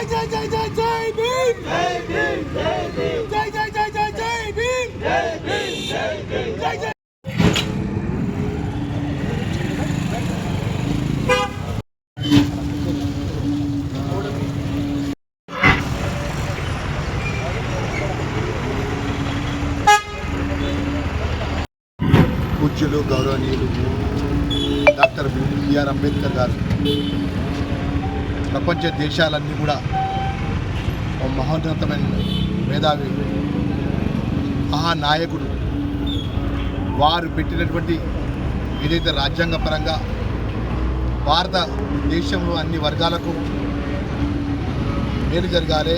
జై జై జై జై జై భీమ్ జై జై జై జై జై భీమ్ జై జై పూజ్యులు గౌరవనీయులు డాక్టర్ బిఆర్ అంబేద్కర్ గారు ప్రపంచ దేశాలన్నీ కూడా ఒక మహోన్నతమైన మేధావి. మహానాయకుడు. వారు పెట్టినటువంటి ఏదైతే రాజ్యాంగపరంగా భారతదేశంలో అన్ని వర్గాలకు మేలు జరగాలి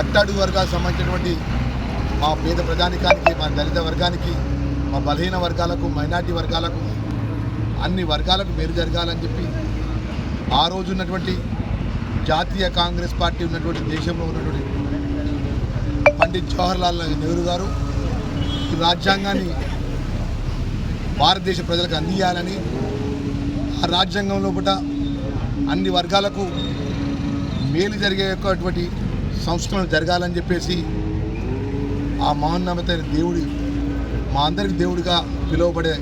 అట్టడుగు వర్గాలకు సంబంధించినటువంటి మా పేద ప్రజానికానికి మా దళిత వర్గానికి మా బలహీన వర్గాలకు మైనార్టీ వర్గాలకు అన్ని వర్గాలకు మేలు జరగాలని చెప్పి ఆ రోజు ఉన్నటువంటి జాతీయ కాంగ్రెస్ పార్టీ ఉన్నటువంటి దేశంలో ఉన్నటువంటి పండిత్ జవహర్లాల్ నెహ్రూ గారు ఈ రాజ్యాంగాన్ని భారతదేశ ప్రజలకు అందియాలని ఆ రాజ్యాంగం లోపల అన్ని వర్గాలకు మేలు జరిగేటువంటి సంస్కరణ జరగాలని చెప్పేసి ఆ మహోన్నతమైన దేవుడి మా అందరికి దేవుడిగా పిలువబడే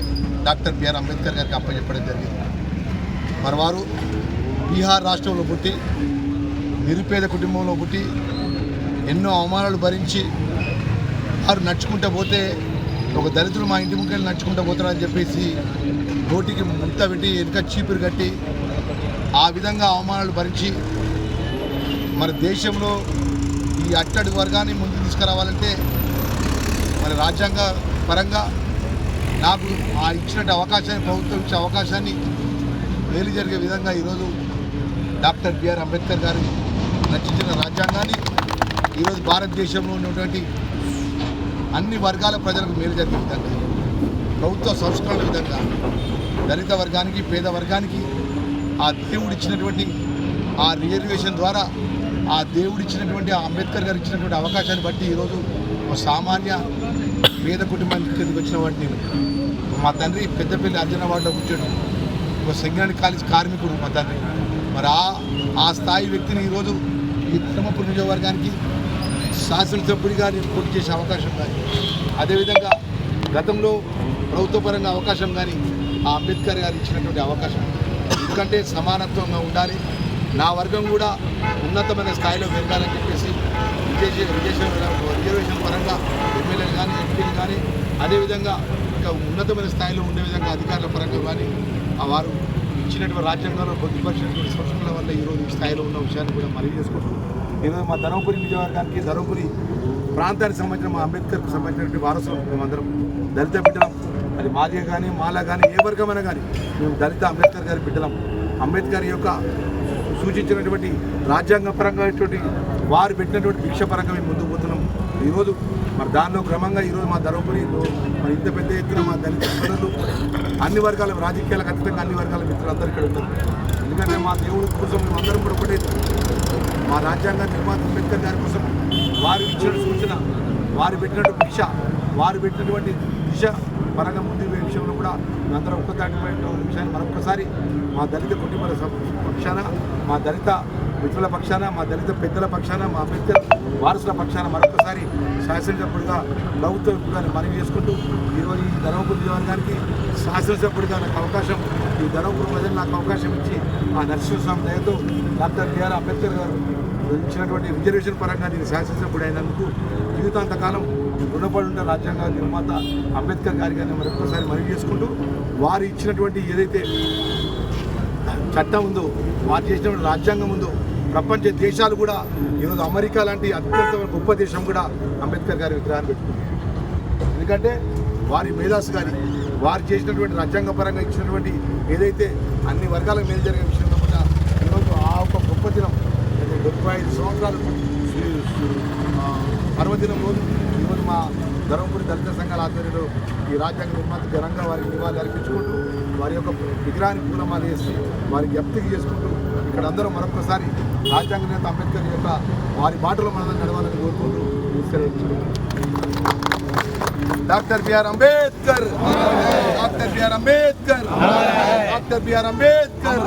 డాక్టర్ బిఆర్ అంబేద్కర్ గారికి అప్పచెప్పడం జరిగింది. మరి వారు బీహార్ రాష్ట్రంలో పుట్టి నిరుపేద కుటుంబంలో పుట్టి ఎన్నో అవమానాలు భరించి వారు నడుచుకుంటూ పోతే ఒక దళితులు మా ఇంటి ముంకెళ్ళి నడుచుకుంటూ పోతారని చెప్పేసి నోటికి ముంత పెట్టి వెనుక చీపురు కట్టి ఆ విధంగా అవమానాలు భరించి మరి దేశంలో ఈ అట్టడి వర్గాన్ని ముందు తీసుకురావాలంటే మరి రాజ్యాంగ పరంగా నాకు ఆ ఇచ్చినట్టు అవకాశాన్ని ప్రభుత్వం ఇచ్చే అవకాశాన్ని మేలు జరిగే విధంగా ఈరోజు డాక్టర్ బిఆర్ అంబేద్కర్ గారు రచించిన రాజ్యాంగాన్ని ఈరోజు భారతదేశంలో ఉన్నటువంటి అన్ని వర్గాల ప్రజలకు మేలు జరిగే విధంగా ప్రభుత్వ సంస్కరణల విధంగా దళిత వర్గానికి పేద వర్గానికి ఆ దేవుడు ఇచ్చినటువంటి ఆ రిజర్వేషన్ ద్వారా ఆ దేవుడిచ్చినటువంటి ఆ అంబేద్కర్ గారు ఇచ్చినటువంటి అవకాశాన్ని బట్టి ఈరోజు ఒక సామాన్య పేద కుటుంబానికి కిందకు వచ్చిన వాడిని మా తండ్రి పెద్దపల్లి అర్జున వార్డులో కూర్చోడు ఒక సంజ్ఞాని కాలేజ్ కార్మికుడు మా తండ్రి. మరి ఆ ఆ స్థాయి వ్యక్తిని ఈరోజు ఈ తిరుమపూర్ నియోజకవర్గానికి శాసనసభ్యుడిగా నేను పోటీ చేసే అవకాశం కానీ అదేవిధంగా గతంలో ప్రభుత్వపరంగా అవకాశం కానీ ఆ అంబేద్కర్ గారు ఇచ్చినటువంటి అవకాశం ఎందుకంటే సమానత్వంగా ఉండాలి. నా వర్గం కూడా ఉన్నతమైన స్థాయిలో పెరగాలని చెప్పేసి విజయ రిజర్వేషన్ పరంగా ఎమ్మెల్యేలు కానీ ఎంపీలు కానీ అదేవిధంగా ఇంకా ఉన్నతమైన స్థాయిలో ఉండే విధంగా అధికారుల పరంగా కానీ వారు ఇచ్చినటువంటి రాజ్యాంగంలో పొందుపరిచినటువంటి సంస్కృతుల వల్ల ఈరోజు ఈ స్థాయిలో ఉన్న విషయాన్ని కూడా మరీ చేసుకుంటున్నాం ఈరోజు మా ధర్మపురి నియోజకవర్గానికి ధర్మపురి ప్రాంతానికి సంబంధించిన మా అంబేద్కర్కు సంబంధించినటువంటి వారసులు మేమందరం దళిత బిడ్డలం. అది మాదే కానీ మాలా కానీ ఏ వర్గమైనా కానీ మేము దళిత అంబేద్కర్ గారి బిడ్డలం. అంబేద్కర్ యొక్క సూచించినటువంటి రాజ్యాంగపరంగా ఇటువంటి వారు పెట్టినటువంటి భిక్ష పరంగా మేము ఈరోజు మరి దానిలో క్రమంగా ఈరోజు మా ధర్మపురిలో మరి ఇంత పెద్ద ఎత్తున మా దళిత అన్ని వర్గాల రాజకీయాలకు అతీతంగా అన్ని వర్గాల మిత్రులందరూ ఇక్కడ ఉన్నారు. ఎందుకంటే మా దేవుడి కోసం మేము అందరం కూడా ఒకటే మా రాజ్యాంగ నిర్మాత అంబేద్కర్ గారి కోసం వారు ఇచ్చిన సూచన వారు పెట్టినటువంటి దిశ వారు పెట్టినటువంటి దిశ పరంగా ముందు విషయంలో కూడా మేమందరం ఒక్కతాటిపై విషయాన్ని మరొకసారి మా దళిత కుటుంబ పక్షాన మా దళిత మిత్రుల పక్షాన మా దళిత పెద్దల పక్షాన మా అంబేద్కర్ వారసుల పక్షాన మరొకసారి శాసనసభ్యుడిగా ప్రభుత్వ విప్పుగా మనవి చేసుకుంటూ ఈరోజు ఈ ధర్మపురి నియోజకవర్గానికి శాసనసభ్యుడిగా నాకు అవకాశం ఈ ధర్మపురి ప్రజలు నాకు అవకాశం ఇచ్చి ఆ నరసింహస్వామి దయతో డాక్టర్ బిఆర్ అంబేద్కర్ గారు ఇచ్చినటువంటి రిజర్వేషన్ పరంగా నేను శాసనసభ్యుడు అయినందుకు జీవితాంతకాలం రుణపడి ఉన్న రాజ్యాంగ నిర్మాత అంబేద్కర్ గారి గారిని మరొకసారి మనవి చేసుకుంటూ వారు ఇచ్చినటువంటి ఏదైతే చట్టం ఉందో వారు చేసినటువంటి రాజ్యాంగం ఉందో ప్రపంచ దేశాలు కూడా ఈరోజు అమెరికా లాంటి అత్యంత గొప్ప దేశం కూడా అంబేద్కర్ గారి విగ్రహాన్ని పెట్టుకుంది. ఎందుకంటే వారి మేధాస్ కానీ వారు చేసినటువంటి రాజ్యాంగపరంగా ఇచ్చినటువంటి ఏదైతే అన్ని వర్గాలకు మేలు జరిగే విషయంలో కూడా ఈరోజు ఆ ఒక గొప్ప దినం డెబ్బై ఐదు సంవత్సరాలు పర్వదినం రోజు మా ధర్మపురి దళిత సంఘాల ఆధ్వర్యంలో ఈ రాజ్యాంగ నిర్మాత ఘనంగా వారికి నివాళులు అర్పించుకుంటూ వారి యొక్క విగ్రహానికి పూలమాలు వేసి వారికి జ్ఞప్తికి చేసుకుంటూ ఇక్కడ అందరూ మరొకసారి రాజ్యాంగ నేత అంబేద్కర్ యొక్క వారి బాటలో మనం నడవాలని కోరుకుంటూ doctor BR Ambedkar. Doctor BR Ambedkar. Doctor BR Ambedkar.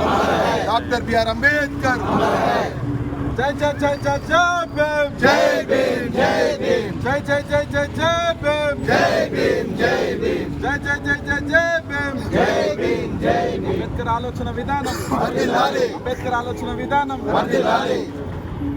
Doctor BR Ambedkar. జై జై జై జై జై భీమ్ జై భీమ్ జై భీమ్. జై జై జై జై జై భీమ్. జై భీమ్ జై భీమ్. జై జై జై జై జై భీమ్. జై భీమ్ జై భీమ్. అంబేద్కర్ ఆలోచన విధానం. అంబేద్కర్ ఆలోచన విధానం.